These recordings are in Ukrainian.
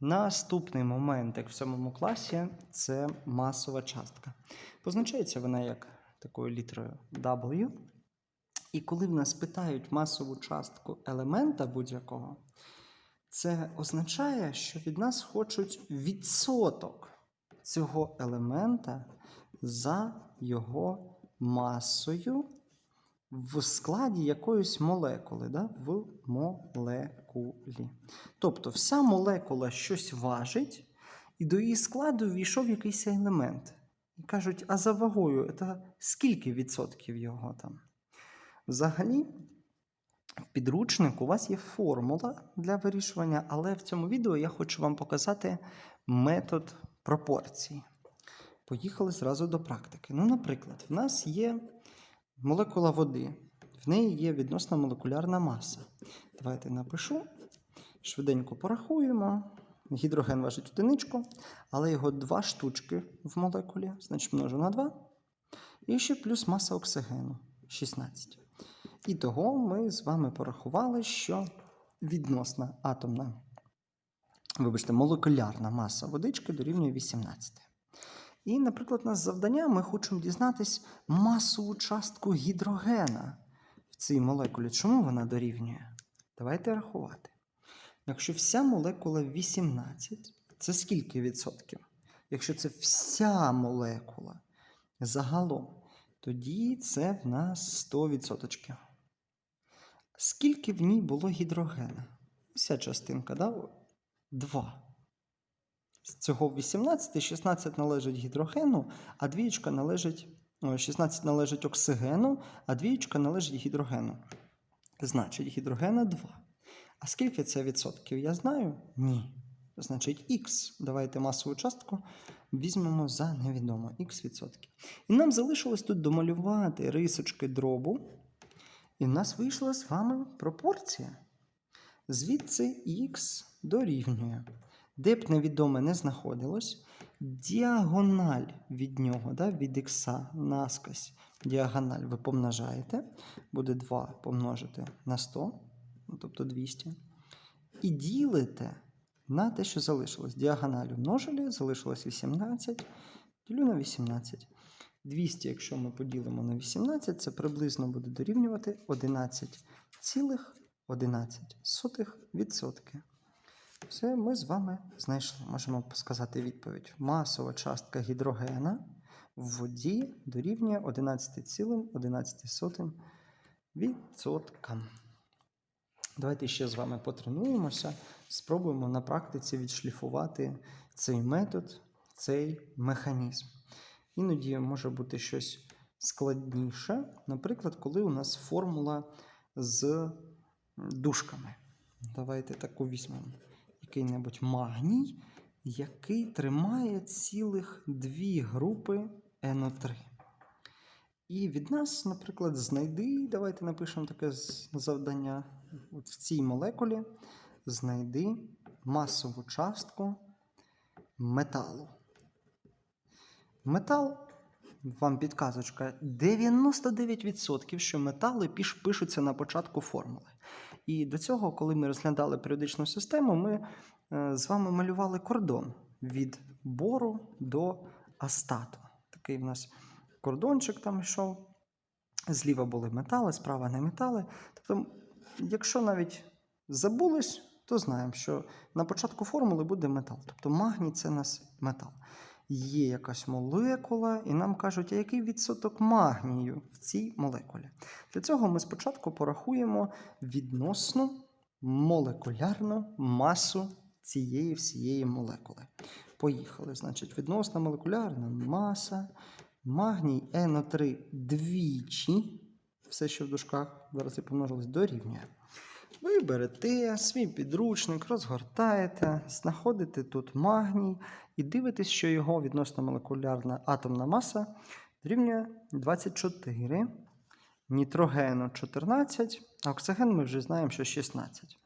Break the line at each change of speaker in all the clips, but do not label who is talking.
Наступний моментик в сьомому класі це масова частка. Позначається вона як такою літерою W. І коли в нас питають масову частку елемента будь-якого, це означає, що від нас хочуть відсоток цього елемента за його масою в складі якоїсь молекули, да? в молекулі. Тобто вся молекула щось важить, і до її складу війшов якийсь елемент. І кажуть, а за вагою, це скільки відсотків його там? Взагалі, в підручнику у вас є формула для вирішування, але в цьому відео я хочу вам показати метод пропорцій. Поїхали зразу до практики. Ну, наприклад, в нас є молекула води, в неї є відносна молекулярна маса. Давайте напишу, швиденько порахуємо. Гідроген важить одиничку, але його два штучки в молекулі, значить множу на 2. І ще плюс маса оксигену 16. І того ми з вами порахували, що відносна атомна, вибачте, молекулярна маса водички дорівнює 18. І, наприклад, у нас завдання ми хочемо дізнатись масову частку гідрогена в цій молекулі. Чому вона дорівнює? Давайте рахувати. Якщо вся молекула 18, це скільки відсотків? Якщо це вся молекула загалом, тоді це в нас 100%. Скільки в ній було гідрогена? Вся частинка, да? 2. З цього 18, 16 належить гідрогену, а двієчка належить, 16 належить оксигену, а двієчка належить гідрогену. Значить, гідрогена 2. А скільки це відсотків? Я знаю? Ні. Значить, х. Давайте масову частку візьмемо за невідомо х відсотків. І нам залишилось тут домалювати рисочки дробу. І в нас вийшла з вами пропорція. Звідси х дорівнює. Де б невідоме не знаходилось, діагональ від нього, да, від х наскось, діагональ ви помножаєте, буде 2 помножити на 100, ну, тобто 200. І ділите на те, що залишилось. Діагональ умножили, залишилось 18, ділю на 18. 200, якщо ми поділимо на 18, це приблизно буде дорівнювати 11,11%. Все, ми з вами знайшли. Можемо сказати відповідь. Масова частка гідрогена в воді дорівнює 11,11%. Давайте ще з вами потренуємося, спробуємо на практиці відшліфувати цей метод, цей механізм. Іноді може бути щось складніше, наприклад, коли у нас формула з дужками. Давайте таку візьмемо. Який-небудь магній, який тримає цілих дві групи НО3. І від нас, наприклад, знайди, давайте напишемо таке завдання. От в цій молекулі знайди масову частку металу. Метал, вам підказочка, 99%, що метали пишуться на початку формули. І до цього, коли ми розглядали періодичну систему, ми е, з вами малювали кордон від бору до астату. Такий в нас кордончик там йшов. Зліва були метали, справа не метали. Тобто, якщо навіть забулись, то знаємо, що на початку формули буде метал. Тобто магній це нас метал. Є якась молекула, і нам кажуть, а який відсоток магнію в цій молекулі. Для цього ми спочатку порахуємо відносну молекулярну масу цієї всієї молекули. Поїхали. Значить, відносна молекулярна маса, магній НО3 двічі. Все, що в дужках зараз і помножилось, дорівнює. Ви берете свій підручник, розгортаєте, знаходите тут магній і дивитесь, що його відносно молекулярна атомна маса дорівнює 24, нітрогену 14, а оксиген ми вже знаємо, що 16.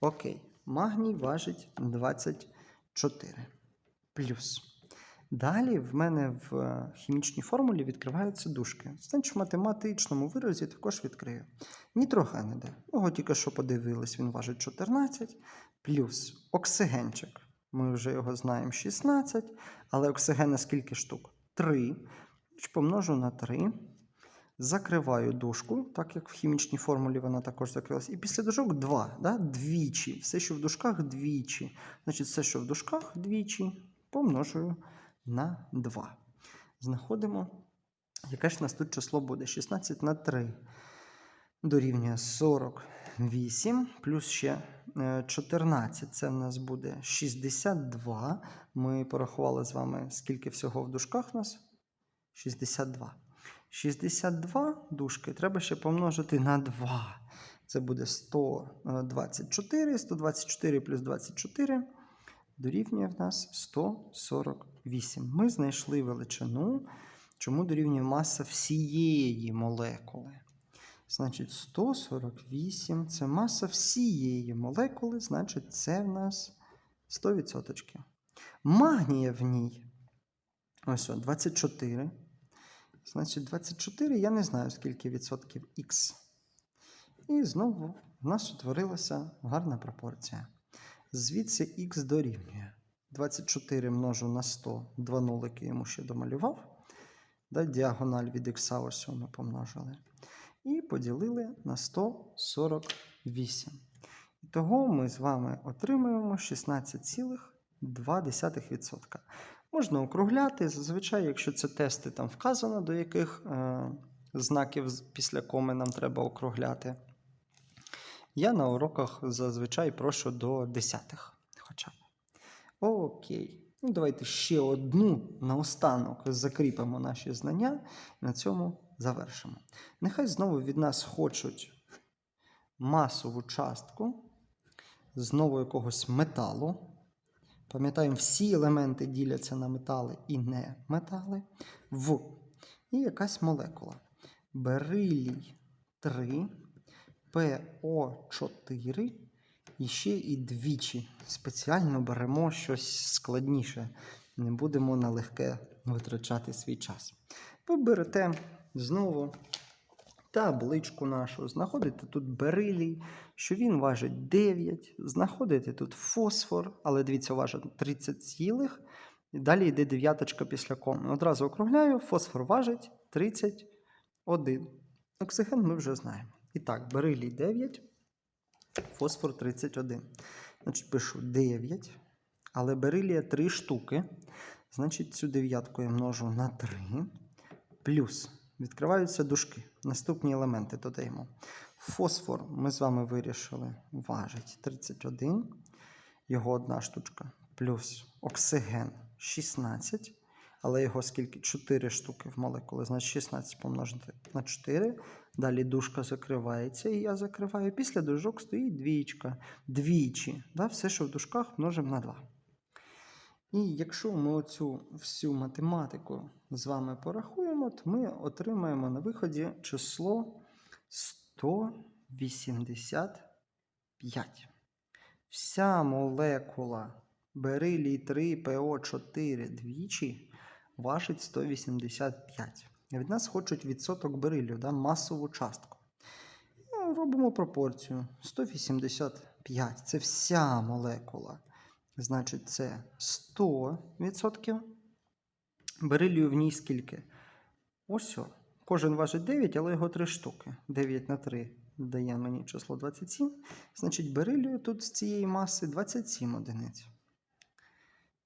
Окей, магній важить 24 плюс. Далі в мене в е, хімічній формулі відкриваються дужки. Значить, в математичному виразі також відкрию. Нітроген іде. Його тільки що подивились, він важить 14, плюс оксигенчик ми вже його знаємо 16, але оксигена скільки штук? 3. Помножу на 3. Закриваю дужку, так як в хімічній формулі вона також закрилась. І після дужок 2, да? двічі. Все, що в дужках, двічі. Значить, все, що в дужках, двічі, помножую на 2. Знаходимо, яке ж нас тут число буде? 16 на 3 дорівнює 48, плюс ще е, 14. Це в нас буде 62. Ми порахували з вами, скільки всього в дужках у нас? 62. 62 дужки треба ще помножити на 2. Це буде 124. 124 плюс 24 дорівнює в нас 148. Ми знайшли величину, чому дорівнює маса всієї молекули. Значить, 148 це маса всієї молекули, значить, це в нас 100%. Магнія в ній. Ось о, 24. Значить, 24 я не знаю, скільки відсотків Х. І знову в нас утворилася гарна пропорція. Звідси х дорівнює. 24 множу на 100, два нулики йому ще домалював. Да, діагональ від х ось ми помножили. І поділили на 148. І того ми з вами отримуємо 16,2%. Можна округляти. Зазвичай, якщо це тести там вказано, до яких е, знаків після коми нам треба округляти. Я на уроках зазвичай прошу до десятих хоча б. Окей. Ну, давайте ще одну наостанок закріпимо наші знання на цьому завершимо. Нехай знову від нас хочуть масову частку, знову якогось металу. Пам'ятаємо, всі елементи діляться на метали і не метали. В. І якась молекула. Берилій 3, ПО4 і ще і двічі. Спеціально беремо щось складніше. Не будемо на легке витрачати свій час. Ви берете знову табличку нашу, знаходите тут берилій, що він важить 9, знаходите тут фосфор, але дивіться, важить 30 цілих. І далі йде дев'яточка після коми. Одразу округляю, фосфор важить 31. Оксиген ми вже знаємо. І так, берилій 9, фосфор 31. Значить, пишу 9, але берилія 3 штуки. Значить, цю дев'ятку я множу на 3. Плюс відкриваються дужки. Наступні елементи додаємо. Фосфор ми з вами вирішили, важить 31. Його одна штучка. Плюс оксиген 16. Але його скільки? 4 штуки в молекулі. Значить 16 помножити на 4. Далі дужка закривається, і я закриваю. Після дужок стоїть двічка. Двічі. Да? Все, що в дужках, множимо на 2. І якщо ми оцю всю математику з вами порахуємо, то ми отримаємо на виході число 185. Вся молекула берилій 3 ПО4 двічі важить 185. І Від нас хочуть відсоток берилю, да, масову частку. І робимо пропорцію 185. Це вся молекула. Значить, це 100%. Берилію в ній скільки? Ось. о. Кожен важить 9, але його 3 штуки. 9 на 3 дає мені число 27. Значить, берилію тут з цієї маси 27 одиниць.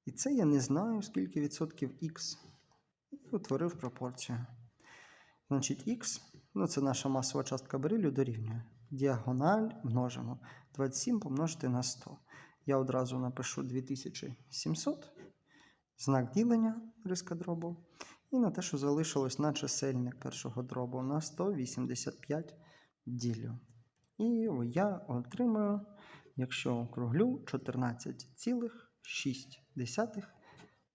І це я не знаю, скільки відсотків х. І утворив пропорцію. Значить, х, ну це наша масова частка берилю, дорівнює. Діагональ множимо. 27 помножити на 100. Я одразу напишу 2700, знак ділення риска дробу. І на те, що залишилось на чисельник першого дробу на 185 ділю. І я отримую, якщо округлю, 14,6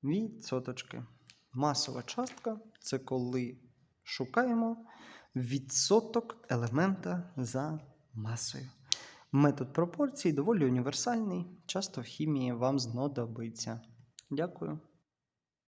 відсоточки. Масова частка це коли шукаємо відсоток елемента за масою. Метод пропорцій доволі універсальний, часто в хімії вам знадобиться. Дякую.